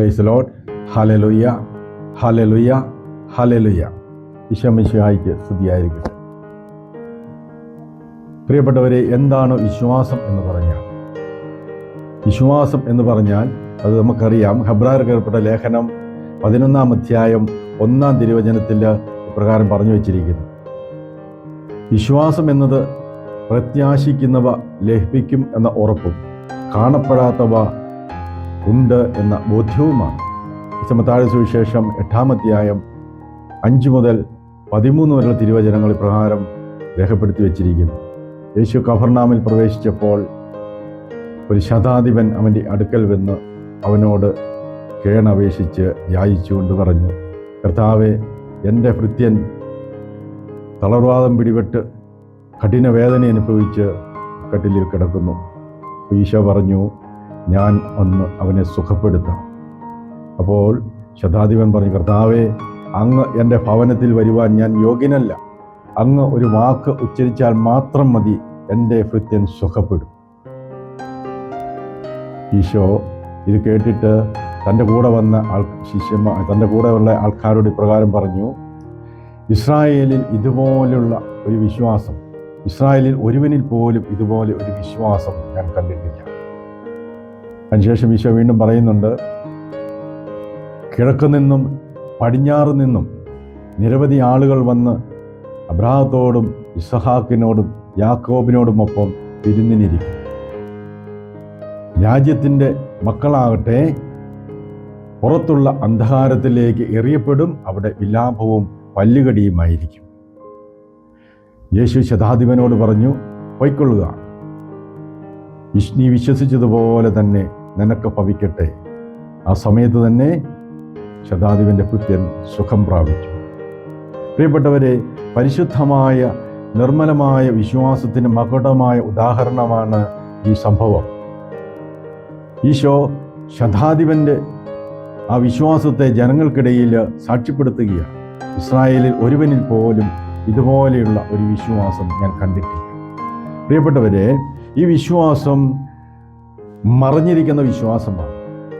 Price load ഹലലുയ്യ ഹലലുയ്യ ഹലലുയ്യ ഈശോമിശിഹായിക്ക് സ്തുതിയായിരിക്കട്ടെ. പ്രിയപ്പെട്ടവരെ എന്താണ് വിശ്വാസം എന്ന് പറഞ്ഞാൽ? വിശ്വാസം എന്ന് പറഞ്ഞാൽ അത് നമുക്കറിയാം ഹബ്രാർ കേൾപ്പെട്ട ലേഖനം പതിനൊന്നാം അധ്യായം ഒന്നാം തിരുവചനത്തിൽ പ്രകാരം പറഞ്ഞു വച്ചിരിക്കുന്നു. വിശ്വാസം എന്നത് പ്രത്യാശിക്കുന്നവ ലഭിക്കും എന്ന ഉറപ്പും കാണപ്പെടാത്തവ ഉണ്ട് എന്ന ബോധ്യവുമാണ്. സമത്താഴ സുവിശേഷം എട്ടാമധ്യായം അഞ്ച് മുതൽ പതിമൂന്ന് വരെയുള്ള തിരുവചനങ്ങൾ പ്രകാരം രേഖപ്പെടുത്തി വച്ചിരിക്കുന്നു. യേശു കഫർനാമിൽ പ്രവേശിച്ചപ്പോൾ ഒരു ശതാധിപൻ അവന്റെ അടുക്കൽ വന്ന് അവനോട് കേണപേക്ഷിച്ച് യാചിച്ചുകൊണ്ട് പറഞ്ഞു കർത്താവെ എന്റെ ഭൃത്യൻ തളർവാദം പിടിപെട്ട് കഠിന വേദന അനുഭവിച്ച് കട്ടിലിൽ കിടക്കുന്നു. ഈശോ പറഞ്ഞു ഞാൻ ഒന്ന് അവനെ സുഖപ്പെടുത്താം അപ്പോൾ ശതാധിപൻ പറഞ്ഞു കർത്താവേ അങ്ങ് എന്റെ ഭവനത്തിൽ വരുവാൻ ഞാൻ യോഗ്യനല്ല. അങ്ങ് ഒരു വാക്ക് ഉച്ചരിച്ചാൽ മാത്രം മതി എന്റെ ഭൃത്യൻ സുഖപ്പെടും. ഈശോ ഇത് കേട്ടിട്ട് തന്റെ കൂടെ വന്ന ആൾ ശിഷ്യന്മാർ തന്റെ കൂടെ ഉള്ള ആൾക്കാരോട് ഇപ്രകാരം പറഞ്ഞു ഇസ്രായേലിൽ ഇതുപോലുള്ള ഒരു വിശ്വാസം ഇസ്രായേലിൽ ഒരുവനിൽ പോലും ഇതുപോലെ ഒരു വിശ്വാസം ഞാൻ കണ്ടിട്ടില്ല. അതിനുശേഷം ഈശോ വീണ്ടും പറയുന്നുണ്ട് കിഴക്ക് നിന്നും പടിഞ്ഞാറ് നിന്നും നിരവധി ആളുകൾ വന്ന് അബ്രാഹത്തോടും ഇസഹാക്കിനോടും യാക്കോബിനോടുമൊപ്പം വിരുന്നിനിരിക്കും രാജ്യത്തിന്റെ മക്കളാകട്ടെ പുറത്തുള്ള അന്ധകാരത്തിലേക്ക് എറിയപ്പെടും അവിടെ വിലാപവും പല്ലുകടിയുമായിരിക്കും. യേശു ശതാധിപനോട് പറഞ്ഞു പൊയ്ക്കൊള്ളുക. വിഷ്ണി വിശ്വസിച്ചതുപോലെ തന്നെ നിനക്ക് ഭവിക്കട്ടെ. ആ സമയത്ത് തന്നെ ശതാദിവന്റെ പുത്യൻ സുഖം പ്രാപിച്ചു. പ്രിയപ്പെട്ടവരെ പരിശുദ്ധമായ നിർമ്മലമായ വിശ്വാസത്തിന് മകുടമായ ഉദാഹരണമാണ് ഈ സംഭവം. ഈശോ ശതാധിപന്റെ ആ വിശ്വാസത്തെ ജനങ്ങൾക്കിടയിൽ സാക്ഷ്യപ്പെടുത്തുകയാണ്. ഇസ്രായേലിൽ ഒരുവനിൽ പോലും ഇതുപോലെയുള്ള ഒരു വിശ്വാസം ഞാൻ കണ്ടിട്ടില്ല. പ്രിയപ്പെട്ടവരെ ഈ വിശ്വാസം മറഞ്ഞിരിക്കുന്ന വിശ്വാസമാണ്.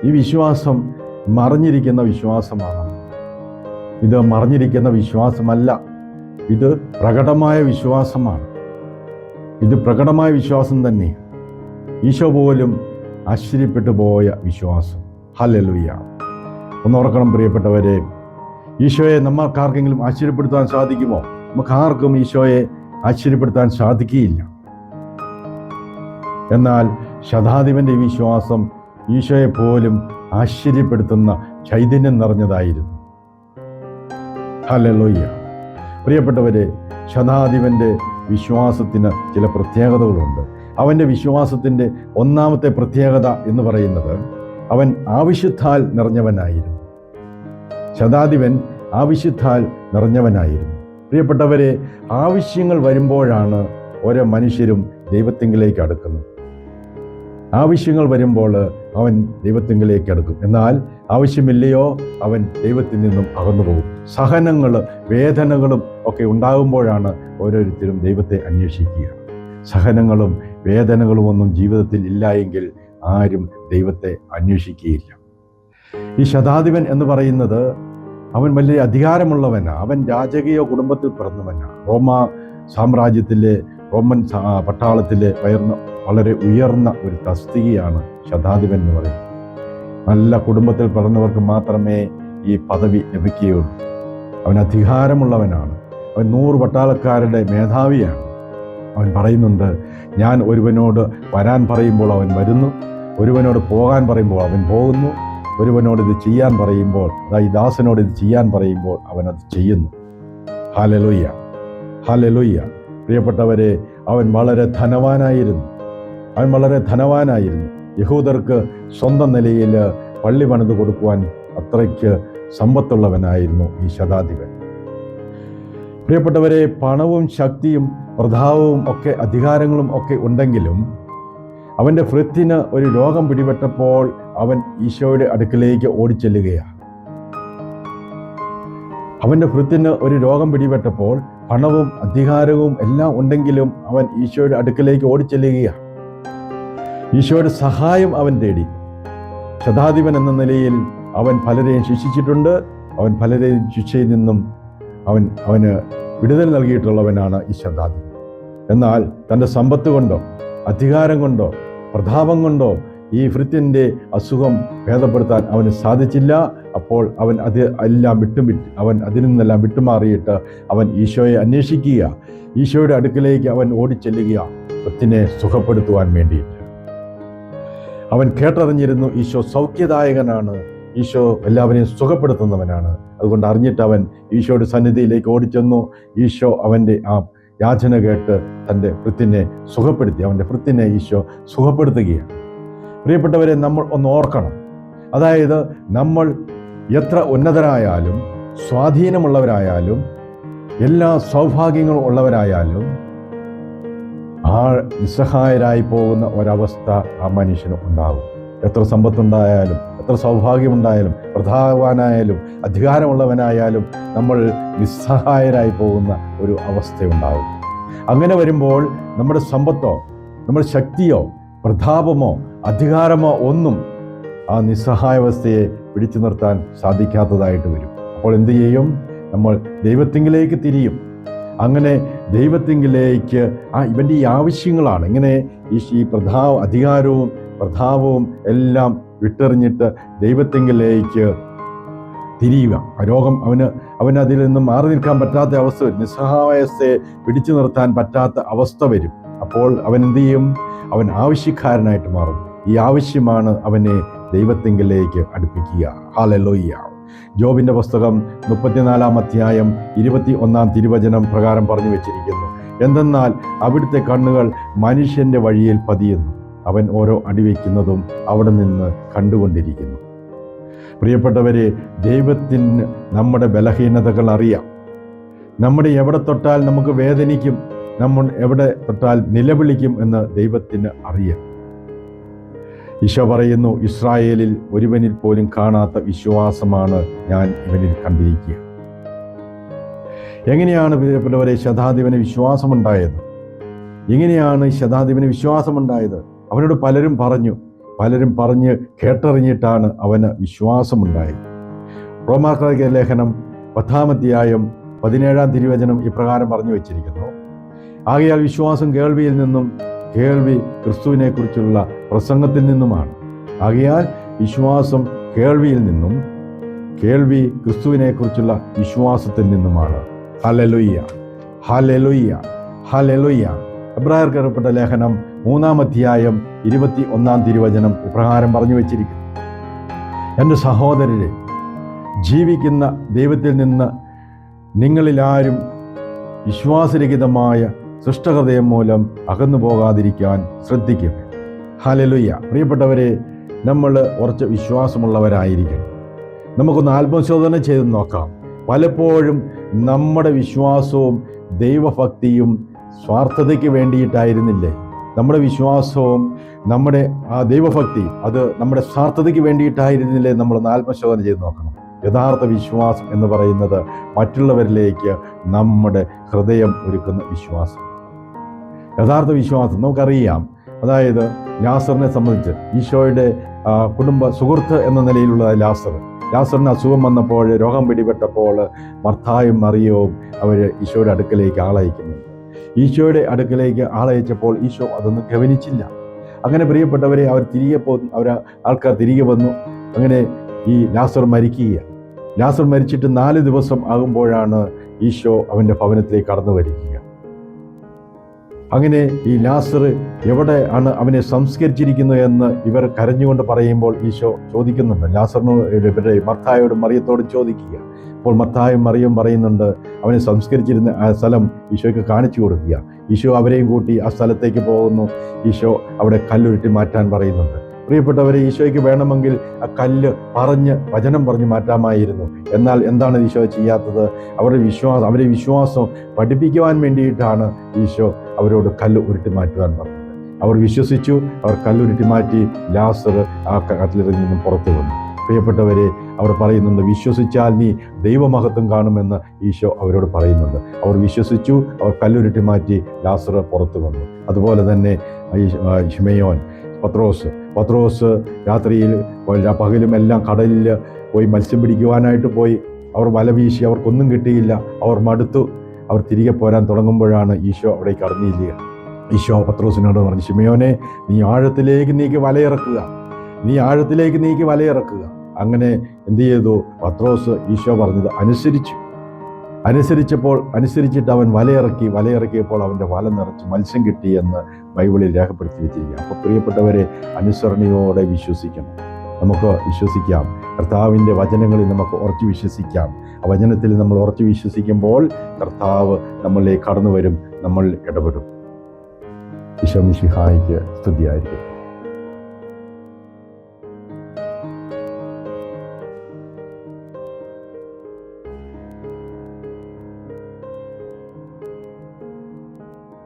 ഈ വിശ്വാസം മറിഞ്ഞിരിക്കുന്ന വിശ്വാസമാണ്. ഇത് മറിഞ്ഞിരിക്കുന്ന വിശ്വാസമല്ല. ഇത് പ്രകടമായ വിശ്വാസമാണ്. ഇത് പ്രകടമായ വിശ്വാസം തന്നെ ഈശോ പോലും ആശ്ചര്യപ്പെട്ടു പോയ വിശ്വാസം. ഹലലുയ ഒന്നോർക്കണം പ്രിയപ്പെട്ടവരെ ഈശോയെ നമ്മൾക്കാർക്കെങ്കിലും ആശ്ചര്യപ്പെടുത്താൻ സാധിക്കുമോ? നമുക്ക് ആർക്കും ഈശോയെ ആശ്ചര്യപ്പെടുത്താൻ സാധിക്കുകയില്ല. എന്നാൽ ശതാധിപന്റെ ഈ വിശ്വാസം ഈശോയെ പോലും ആശ്ചര്യപ്പെടുത്തുന്ന ചൈതന്യം നിറഞ്ഞതായിരുന്നു. ഹല്ലേലൂയ. പ്രിയപ്പെട്ടവരെ ശതാധിപന്റെ വിശ്വാസത്തിന് ചില പ്രത്യേകതകളുണ്ട്. അവന്റെ വിശ്വാസത്തിന്റെ ഒന്നാമത്തെ പ്രത്യേകത എന്ന് പറയുന്നത് അവൻ ആവശ്യത്താൽ നിറഞ്ഞവനായിരുന്നു. ശതാധിപൻ ആവശ്യത്താൽ നിറഞ്ഞവനായിരുന്നു. പ്രിയപ്പെട്ടവരെ ആവശ്യങ്ങൾ വരുമ്പോഴാണ് ഓരോ മനുഷ്യരും ദൈവത്തിങ്കിലേക്ക് അടുക്കുന്നത്. ആവശ്യങ്ങൾ വരുമ്പോൾ അവൻ ദൈവത്തിങ്കിലേക്ക് അടുക്കും. എന്നാൽ ആവശ്യമില്ലയോ അവൻ ദൈവത്തിൽ നിന്നും അകന്നു പോകും. സഹനങ്ങൾ വേദനകളും ഒക്കെ ഉണ്ടാകുമ്പോഴാണ് ഓരോരുത്തരും ദൈവത്തെ അന്വേഷിക്കുക. സഹനങ്ങളും വേദനകളും ഒന്നും ജീവിതത്തിൽ ഇല്ല എങ്കിൽ ആരും ദൈവത്തെ അന്വേഷിക്കുകയില്ല. ഈ ശതാധിപൻ എന്ന് പറയുന്നത് അവൻ വലിയ അധികാരമുള്ളവനാണ് അവൻ രാജകീയ കുടുംബത്തിൽ പിറന്നവനാണ് റോമ സാമ്രാജ്യത്തിലെ റോമൻ പട്ടാളത്തിലെ ഉയർന്ന വളരെ ഉയർന്ന ഒരു തസ്തികയാണ് ശതാധിപൻ എന്ന് പറയുന്നത്. നല്ല കുടുംബത്തിൽ പിറന്നവർക്ക് മാത്രമേ ഈ പദവി ലഭിക്കുകയുള്ളൂ. അവൻ അധികാരമുള്ളവനാണ്. അവൻ നൂറ് പട്ടാളക്കാരുടെ മേധാവിയാണ്. അവൻ പറയുന്നുണ്ട് ഞാൻ ഒരുവനോട് വരാൻ പറയുമ്പോൾ അവൻ വരുന്നു. ഒരുവനോട് പോകാൻ പറയുമ്പോൾ അവൻ പോകുന്നു. ഒരുവനോട് ഇത് ചെയ്യാൻ പറയുമ്പോൾ അതായത് ദാസനോട് ഇത് ചെയ്യാൻ പറയുമ്പോൾ അവൻ അത് ചെയ്യുന്നു. ഹാലലുയ്യ ഹാലലുയ്യ പ്രിയപ്പെട്ടവരെ അവൻ വളരെ ധനവാനായിരുന്നു. അവൻ വളരെ ധനവാനായിരുന്നു. യഹൂദർക്ക് സ്വന്തം നിലയിൽ പള്ളി പണിത് കൊടുക്കുവാൻ അത്രയ്ക്ക് സമ്പത്തുള്ളവനായിരുന്നു ഈ ശതാധിപൻ. പ്രിയപ്പെട്ടവരെ പണവും ശക്തിയും പ്രതാപവും ഒക്കെ അധികാരങ്ങളും ഒക്കെ ഉണ്ടെങ്കിലും അവന്റെ ഭൃത്തിന് ഒരു രോഗം പിടിപെട്ടപ്പോൾ അവൻ ഈശോയുടെ അടുക്കിലേക്ക് ഓടിച്ചെല്ലുകയാണ്. അവന്റെ ഭൃത്തിന് ഒരു രോഗം പിടിപെട്ടപ്പോൾ പണവും അധികാരവും എല്ലാം ഉണ്ടെങ്കിലും അവൻ ഈശോയുടെ അടുക്കിലേക്ക് ഓടിച്ചെല്ലുകയാണ്. ഈശോയുടെ സഹായം അവൻ തേടി. ശതാധിപൻ എന്ന നിലയിൽ അവൻ പലരെയും ശിക്ഷിച്ചിട്ടുണ്ട്. അവൻ പലരെയും ശിക്ഷയിൽ നിന്നും അവൻ അവന് വിടുതൽ നൽകിയിട്ടുള്ളവനാണ് ഈ ശതാധിപൻ. എന്നാൽ തന്റെ സമ്പത്ത് കൊണ്ടോ അധികാരം കൊണ്ടോ പ്രതാപം കൊണ്ടോ ഈ ഭൃത്യന്റെ അസുഖം ഭേദപ്പെടുത്താൻ അവന് സാധിച്ചില്ല. അപ്പോൾ അവൻ അത് എല്ലാം വിട്ടും വിട്ട് അവൻ അതിൽ നിന്നെല്ലാം വിട്ടുമാറിയിട്ട് അവൻ ഈശോയെ അന്വേഷിക്കുക. ഈശോയുടെ അടുക്കിലേക്ക് അവൻ ഓടിച്ചെല്ലുക. ഭൃത്തിനെ സുഖപ്പെടുത്തുവാൻ വേണ്ടിയിട്ട്. അവൻ കേട്ടറിഞ്ഞിരുന്നു ഈശോ സൗഖ്യദായകനാണ്. ഈശോ എല്ലാവരെയും സുഖപ്പെടുത്തുന്നവനാണ്. അതുകൊണ്ട് അറിഞ്ഞിട്ട് അവൻ ഈശോയുടെ സന്നിധിയിലേക്ക് ഓടിച്ചെന്നു. ഈശോ അവന്റെ ആ യാചന കേട്ട് തന്റെ ഭൃത്തിനെ സുഖപ്പെടുത്തി. അവന്റെ ഭൃത്തിനെ ഈശോ സുഖപ്പെടുത്തുകയാണ്. പ്രിയപ്പെട്ടവരെ നമ്മൾ ഒന്ന് ഓർക്കണം. അതായത് നമ്മൾ എത്ര ഉന്നതരായാലും സ്വാധീനമുള്ളവരായാലും എല്ലാ സൗഭാഗ്യങ്ങളും ഉള്ളവരായാലും ആ നിസ്സഹായരായി പോകുന്ന ഒരവസ്ഥ ആ മനുഷ്യന് ഉണ്ടാകും. എത്ര സമ്പത്തുണ്ടായാലും എത്ര സൗഭാഗ്യമുണ്ടായാലും പ്രധാനവാനായാലും അധികാരമുള്ളവനായാലും നമ്മൾ നിസ്സഹായരായി പോകുന്ന ഒരു അവസ്ഥയുണ്ടാകും. അങ്ങനെ വരുമ്പോൾ നമ്മുടെ സമ്പത്തോ നമ്മുടെ ശക്തിയോ പ്രതാപമോ അധികാരമോ ഒന്നും ആ നിസ്സഹായാവസ്ഥയെ പിടിച്ചു നിർത്താൻ സാധിക്കാത്തതായിട്ട് വരും. അപ്പോൾ എന്തു ചെയ്യും? നമ്മൾ ദൈവത്തിങ്കിലേക്ക് തിരിയും. അങ്ങനെ ദൈവത്തിങ്കിലേക്ക് ആ ഇവന്റെ ഈ ആവശ്യങ്ങളാണ്. ഇങ്ങനെ ഈ പ്രധാ അധികാരവും പ്രധാവവും എല്ലാം വിട്ടെറിഞ്ഞിട്ട് ദൈവത്തിങ്കിലേക്ക് തിരിയുക. രോഗം അവന് അവന് അതിൽ നിന്നും മാറി നിൽക്കാൻ പറ്റാത്ത അവസ്ഥ വരും. നിസ്സഹായസ്ഥയെ പിടിച്ചു നിർത്താൻ പറ്റാത്ത അവസ്ഥ വരും. അപ്പോൾ അവൻ എന്ത് ചെയ്യും? അവൻ ആവശ്യക്കാരനായിട്ട് മാറും. ഈ ആവശ്യമാണ് അവനെ ദൈവത്തിങ്കിലേക്ക് അടുപ്പിക്കുക. ഹാലലോയ്യ ജോബിന്റെ പുസ്തകം മുപ്പത്തിനാലാം അധ്യായം ഇരുപത്തി ഒന്നാം തിരുവചനം പ്രകാരം പറഞ്ഞു വെച്ചിരിക്കുന്നു. എന്തെന്നാൽ അവിടുത്തെ കണ്ണുകൾ മനുഷ്യന്റെ വഴിയിൽ പതിയുന്നു. അവൻ ഓരോ അടിവയ്ക്കുന്നതും അവിടെ നിന്ന് കണ്ടുകൊണ്ടിരിക്കുന്നു. പ്രിയപ്പെട്ടവരെ ദൈവത്തിന് നമ്മുടെ ബലഹീനതകൾ അറിയാം. നമ്മുടെ എവിടെ തൊട്ടാൽ നമുക്ക് വേദനിക്കും നമ്മൾ എവിടെ തൊട്ടാൽ നിലവിളിക്കും എന്ന് ദൈവത്തിന് അറിയാം. ഈശോ പറയുന്നു ഇസ്രായേലിൽ ഒരുവനിൽ പോലും കാണാത്ത വിശ്വാസമാണ് ഞാൻ ഇവനിൽ കണ്ടിരിക്കുക. എങ്ങനെയാണ് പ്രിയപ്പെട്ടവരെ ശതാധിപന് വിശ്വാസമുണ്ടായത്? എങ്ങനെയാണ് ശതാധിപന് വിശ്വാസമുണ്ടായത്? അവനോട് പലരും പറഞ്ഞു പലരും പറഞ്ഞ് കേട്ടറിഞ്ഞിട്ടാണ് അവന് വിശ്വാസമുണ്ടായത്. റോമാക്കാർക്ക ലേഖനം പത്താമധ്യായം പതിനേഴാം തിരുവചനം ഇപ്രകാരം പറഞ്ഞു വച്ചിരിക്കുന്നു. ആകയാൽ വിശ്വാസം കേൾവിയിൽ നിന്നും കേൾവി ക്രിസ്തുവിനെ കുറിച്ചുള്ള പ്രസംഗത്തിൽ നിന്നുമാണ്. ആകയാൽ വിശ്വാസം കേൾവിയിൽ നിന്നും കേൾവി ക്രിസ്തുവിനെക്കുറിച്ചുള്ള വിശ്വാസത്തിൽ നിന്നുമാണ്. ഹലലുയ്യ ഹലലുയ്യ ഹലലുയ്യ എബ്രായർക്കറിയപ്പെട്ട ലേഖനം മൂന്നാം അധ്യായം ഇരുപത്തി ഒന്നാം തിരുവചനം ഇപ്രകാരം പറഞ്ഞു വച്ചിരിക്കുന്നു. എന്റെ സഹോദരരെ ജീവിക്കുന്ന ദൈവത്തിൽ നിന്ന് നിങ്ങളിലാരും വിശ്വാസരഹിതമായ സൃഷ്ടഹൃദയം മൂലം അകന്നു പോകാതിരിക്കാൻ ശ്രദ്ധിക്കും ഹലലുയ്യ പ്രിയപ്പെട്ടവരെ നമ്മൾ കുറച്ച് വിശ്വാസമുള്ളവരായിരിക്കണം. നമുക്കൊന്ന് ആത്മശോധന ചെയ്ത് നോക്കാം. പലപ്പോഴും നമ്മുടെ വിശ്വാസവും ദൈവഭക്തിയും സ്വാർത്ഥതയ്ക്ക് വേണ്ടിയിട്ടായിരുന്നില്ലേ? നമ്മുടെ വിശ്വാസവും നമ്മുടെ ആ ദൈവഭക്തി അത് നമ്മുടെ സ്വാർത്ഥതയ്ക്ക് വേണ്ടിയിട്ടായിരുന്നില്ലേ നമ്മളൊന്ന് ആത്മശോധന ചെയ്ത് നോക്കണം. യഥാർത്ഥ വിശ്വാസം എന്ന് പറയുന്നത് മറ്റുള്ളവരിലേക്ക് നമ്മുടെ ഹൃദയം ഒരുക്കുന്ന വിശ്വാസം. യഥാർത്ഥ വിശ്വാസം നമുക്കറിയാം. അതായത് ലാസറിനെ സംബന്ധിച്ച് ഈശോയുടെ കുടുംബ സുഹൃത്ത് എന്ന നിലയിലുള്ള ലാസർ. ലാസറിന് അസുഖം വന്നപ്പോൾ രോഗം പിടിപെട്ടപ്പോൾ മർത്തായും മറിയവും അവർ ഈശോയുടെ അടുക്കലേക്ക് ആളയക്കുന്നുണ്ട് ഈശോയുടെ അടുക്കലേക്ക് ആളയച്ചപ്പോൾ ഈശോ അതൊന്നും ഗവനിച്ചില്ല. അങ്ങനെ പ്രിയപ്പെട്ടവരെ അവർ തിരികെ പോ അവർ ആൾക്കാർ തിരികെ വന്നു. അങ്ങനെ ഈ ലാസർ മരിക്കുക ലാസർ മരിച്ചിട്ട് നാല് ദിവസം ആകുമ്പോഴാണ് ഈശോ അവന്റെ ഭവനത്തിലേക്ക് കടന്നു വരിക. അങ്ങനെ ഈ ലാസർ എവിടെ ആണ് അവനെ സംസ്കരിച്ചിരിക്കുന്നു എന്ന് ഇവർ കരഞ്ഞുകൊണ്ട് പറയുമ്പോൾ ഈശോ ചോദിക്കുന്നുണ്ട്. ലാസറിന് ഇവരുടെ മർത്തായോടും മറിയത്തോടും ചോദിക്കുക. അപ്പോൾ മത്തായും മറിയും പറയുന്നുണ്ട് അവനെ സംസ്കരിച്ചിരുന്ന ആ സ്ഥലം ഈശോയ്ക്ക് കാണിച്ചു കൊടുക്കുക. ഈശോ അവരെയും കൂട്ടി ആ സ്ഥലത്തേക്ക് പോകുന്നു. ഈശോ അവിടെ കല്ലുരുട്ടി മാറ്റാൻ പറയുന്നുണ്ട്. പ്രിയപ്പെട്ടവരെ ഈശോയ്ക്ക് വേണമെങ്കിൽ ആ കല്ല് പറഞ്ഞ് വചനം പറഞ്ഞ് മാറ്റാമായിരുന്നു. എന്നാൽ എന്താണ് ഈശോ ചെയ്യാത്തത്? അവരുടെ വിശ്വാസം അവരെ വിശ്വാസം പഠിപ്പിക്കുവാൻ വേണ്ടിയിട്ടാണ് ഈശോ അവരോട് കല്ല് ഉരുട്ടി മാറ്റുവാൻ പറഞ്ഞു. അവർ വിശ്വസിച്ചു അവർ കല്ലുരുട്ടി മാറ്റി ലാസർ ആ കട്ടിലിറങ്ങി നിന്നും പുറത്തു വന്നു. പ്രിയപ്പെട്ടവരെ അവർ പറയുന്നുണ്ട് വിശ്വസിച്ചാൽ നീ ദൈവമഹത്വം കാണുമെന്ന് ഈശോ അവരോട് പറയുന്നുണ്ട്. അവർ വിശ്വസിച്ചു അവർ കല്ലുരുട്ടി മാറ്റി ലാസർ പുറത്തു വന്നു. അതുപോലെ തന്നെ ഹിമയോൻ പത്രോസ്. പത്രോസ് രാത്രിയിൽ പകലും എല്ലാം കടലിൽ പോയി മത്സ്യം പിടിക്കുവാനായിട്ട് പോയി. അവർ വല വീശി അവർക്കൊന്നും കിട്ടിയില്ല. അവർ മടുത്തു. അവർ തിരികെ പോരാൻ തുടങ്ങുമ്പോഴാണ് ഈശോ അവിടെ കടന്നില്ല ഈശോ പത്രോസിനോട് പറഞ്ഞു ശിമയോനെ നീ ആഴത്തിലേക്ക് നീക്ക് വലയിറക്കുക. നീ ആഴത്തിലേക്ക് നീക്ക് വലയിറക്കുക. അങ്ങനെ എന്തു ചെയ്തു? പത്രോസ് ഈശോ പറഞ്ഞത് അനുസരിച്ചു. അനുസരിച്ചപ്പോൾ അനുസരിച്ചിട്ട് അവൻ വലയിറക്കി വലയിറക്കിയപ്പോൾ അവന്റെ വല നിറച്ച് മത്സ്യം കിട്ടി എന്ന് ബൈബിളിൽ രേഖപ്പെടുത്തി വെച്ചിരിക്കുക അപ്പോൾ പ്രിയപ്പെട്ടവരെ അനുസരണയോടെ വിശ്വസിക്കണം. നമുക്ക് വിശ്വസിക്കാം. കർത്താവിന്റെ വചനങ്ങളിൽ നമുക്ക് ഉറച്ചു വിശ്വസിക്കാം. ആ വചനത്തിൽ നമ്മൾ ഉറച്ചു വിശ്വസിക്കുമ്പോൾ കർത്താവ് നമ്മളിലേക്ക് കടന്നു വരും നമ്മൾ ഇടപെടും. വിശ്വമിഷിഹായിക്ക് സ്തുതിയായിരിക്കും